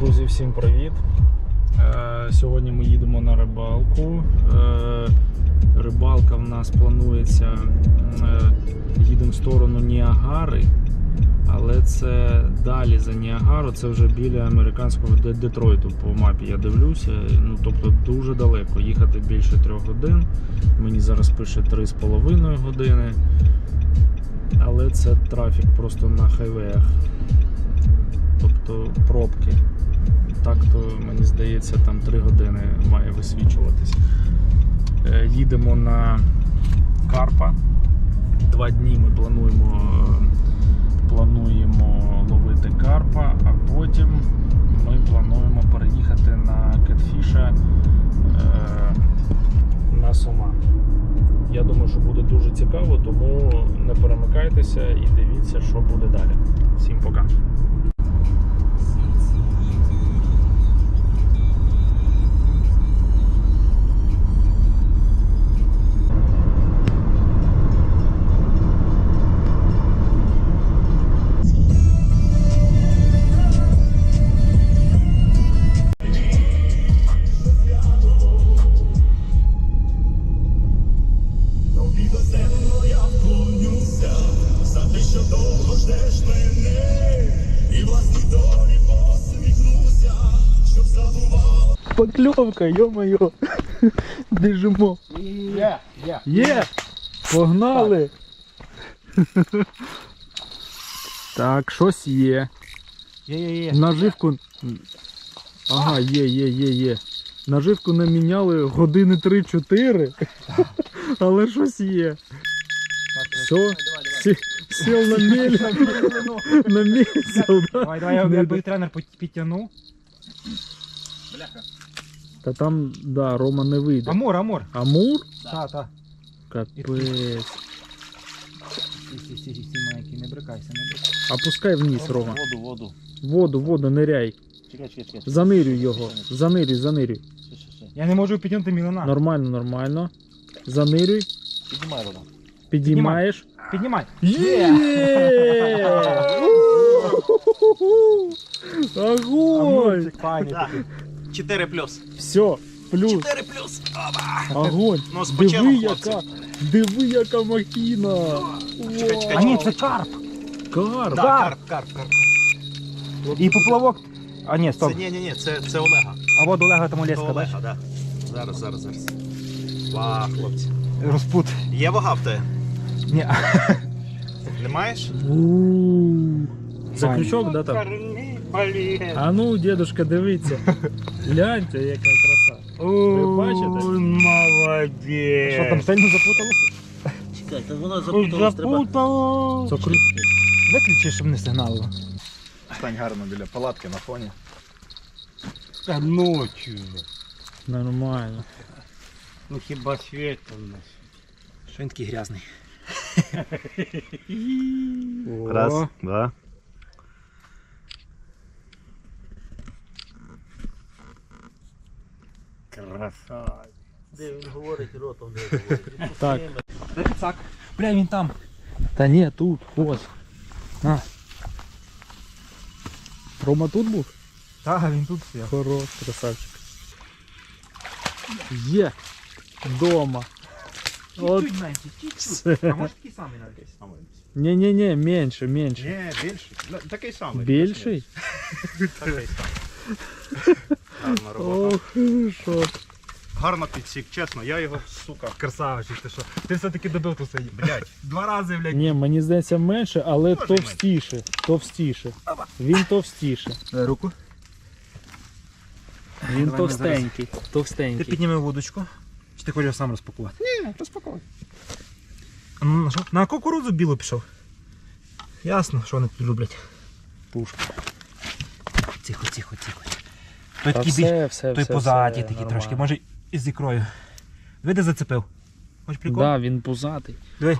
Друзі, всім привіт! Е, Сьогодні ми їдемо на рибалку. Е, Рибалка в нас планується. е, Їдемо в сторону Ніагари, але це далі за Ніагару, це вже біля американського Детройту по мапі я дивлюся. Ну тобто дуже далеко. Їхати більше трьох годин. Мені зараз пише 3,5 години. Але це трафік просто на хайвеях. Тобто пробки. Так то мені здається, там 3 години має висвічуватись. Е, Їдемо на Карпа. Два дні ми плануємо, плануємо ловити Карпа, а потім ми плануємо переїхати на Кетфіша на Сома. Я думаю, що буде дуже цікаво, тому не перемикайтеся і дивіться, що буде далі. Всім пока. Покльовка, ё-моё. Біжимо. Є, є. Є! Погнали! Так, щось є. Є, є, є. Наживку. Ага, є, є, є, є. Наживку не міняли години 3-4, але щось є. Все, сів на мель, на мель? Давай, давай, я, бою тренер підтягну. Та там, да, Рома не вийде. Амур, амур. Амур? Так, так. Капець. Сі, сі, сі, маленький, не брикайся, не брикайся. Опускай вниз, Рома. Воду, воду. Воду, воду, ниряй. Чекай, чекай, чекай. Занирюй його. Занирюй, занирюй. Я не можу підтягнути мілина. Нормально, нормально. Занирюй. Піднімай воду. Підіймаєш. Піднімай. Огонь! Так. 4 плюс. Все, плюс. 4 плюс. Огонь. Ну, Диви, яка, диви, яка махіна. Чекай, чекай, А ні, це карп. Карп. Да, карп, карп, карп. І поплавок. А ні, стоп. Це, ні, ні, ні, це, це Олега. А от Олега там бачиш? Олега, да. Зараз, зараз, зараз. Ва, хлопці. Розпут. Є вага в тебе? Ні. Не маєш? Файно. крючок, да, там? А ну, дедушка, дивіться. Гляньте, яка краса. Ви бачите? молодець. Що там сильно запуталося? Чекай, та вона запуталась, треба. Запуталось. Це крючок. Виключи, щоб не сигналило. Стань гарно біля палатки на фоні. Та ночью. Нормально. Ну хіба світом нас. Що він такий грязний? О, два. Красавець. Де він говорить, ротом не говорить. Так. Де піцак? Бля, він там. Та ні, тут, ось. На. Рома тут був? Так, він тут стояв. Хорош, красавчик. Є. Дома. От Чуть-чуть менше, чуть-чуть. А може такий самий навіть? Ні-ні-ні, менше, менше. Ні, більший. Ну, Такий самий. Більший? Такий самий. Гарна робота. Ох, що. Гарно підсік, чесно, я його, сука. Красавчик, ти що? Ти все-таки добив ту сидів. Блять. Два рази, блядь. Ні, мені здається менше, але Може, і товстіше. Товстіше. Він товстіше. Руку. Він Давай товстенький. Ти Товстенький. підніми вудочку. Ти хочеш сам розпакувати? Ні, розпаковуй. Ну, на? На кукурудзу білу пішов. Ясно, що вони тут люблять. Пушка. Тихо, тихо, тихо. Той Та такий більш. все, все, Той все, позаді все, такий нормально. трошки, може із ікрою. Диви, де зацепив. Хоч прикол? Да, він пузатий. Диви.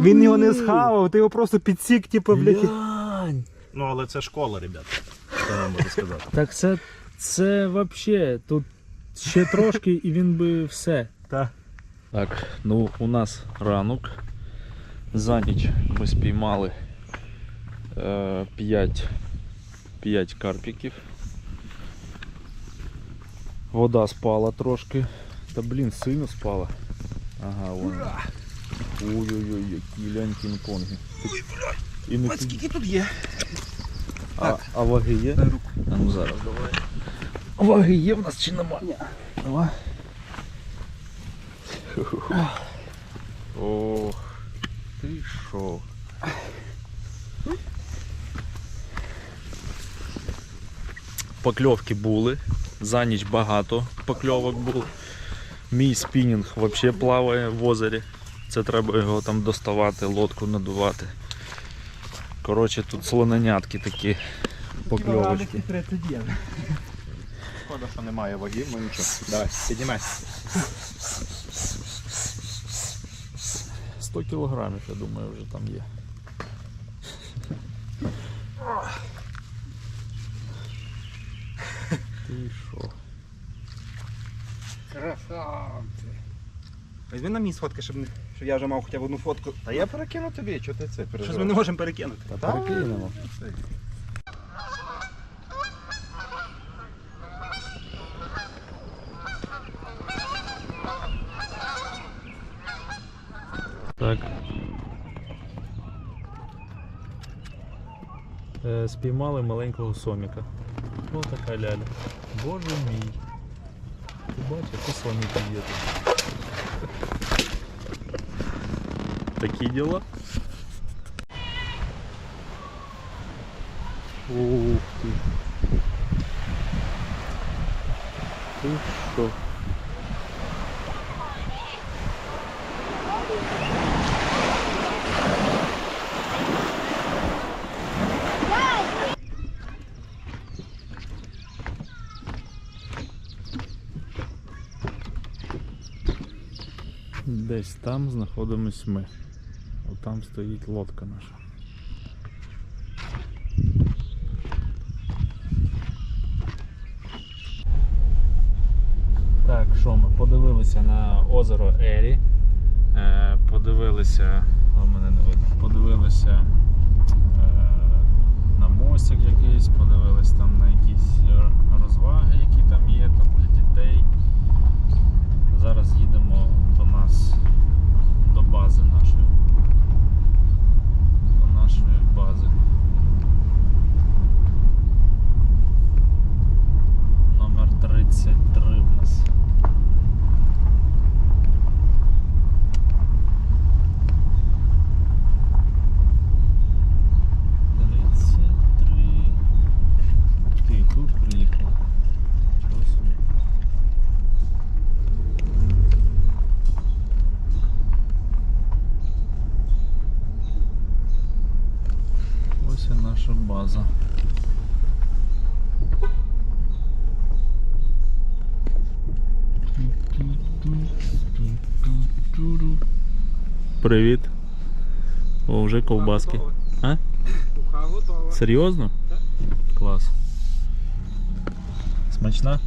Він його не схавав, ти його просто підсік, типу, блядь. Глянь. Ну, але це школа, ребята. Що я можу сказати. Так це, це вообще, тут ще трошки і він би все. Та. Так, ну у нас ранок. За ніч ми спіймали 5, 5 карпіків. Вода спала трошки. Та блін, сильно спала. Ага, вон. Ой-ой-ой, які глянь кінг-конги. Не під- Скільки тут є? а, а ваги є? Дай руку. А ну зараз давай. Ваги є в нас чи нема? Давай. Ох, ти що? Покльовки були. За ніч багато покльовок було. Мій спінінг взагалі плаває в озері. Це треба його там доставати, лодку надувати. Коротше, тут слоненятки такі покльовочки. 30 євро. Шкода, що немає ваги, ну нічого. Давай, піднімай. 100 кілограмів, я думаю, вже там є. Ти що? Красавці. Візьми на мій сфотки, щоб, не- щоб я вже мав хоча б одну фотку. Та я перекину тобі, чого ти це Щось ми переживаєш? не можемо перекинути. Та перекинемо. Так. Е, спіймали маленького соміка. Ось така ляля. Боже мій. Ти бачиш, які слоніки є тут. Такі діла. Ух ти. Ти що? Десь там знаходимось ми. Отам стоїть лодка наша. Так, що ми подивилися на озеро Ері. Е, подивилися, о, мене не видно, подивилися е, на мостик якийсь, подивилися там на якісь е, розваги, які там є, база. Привіт. О, вже ковбаски. А? Уха готова. Серйозно? Клас. Смачна?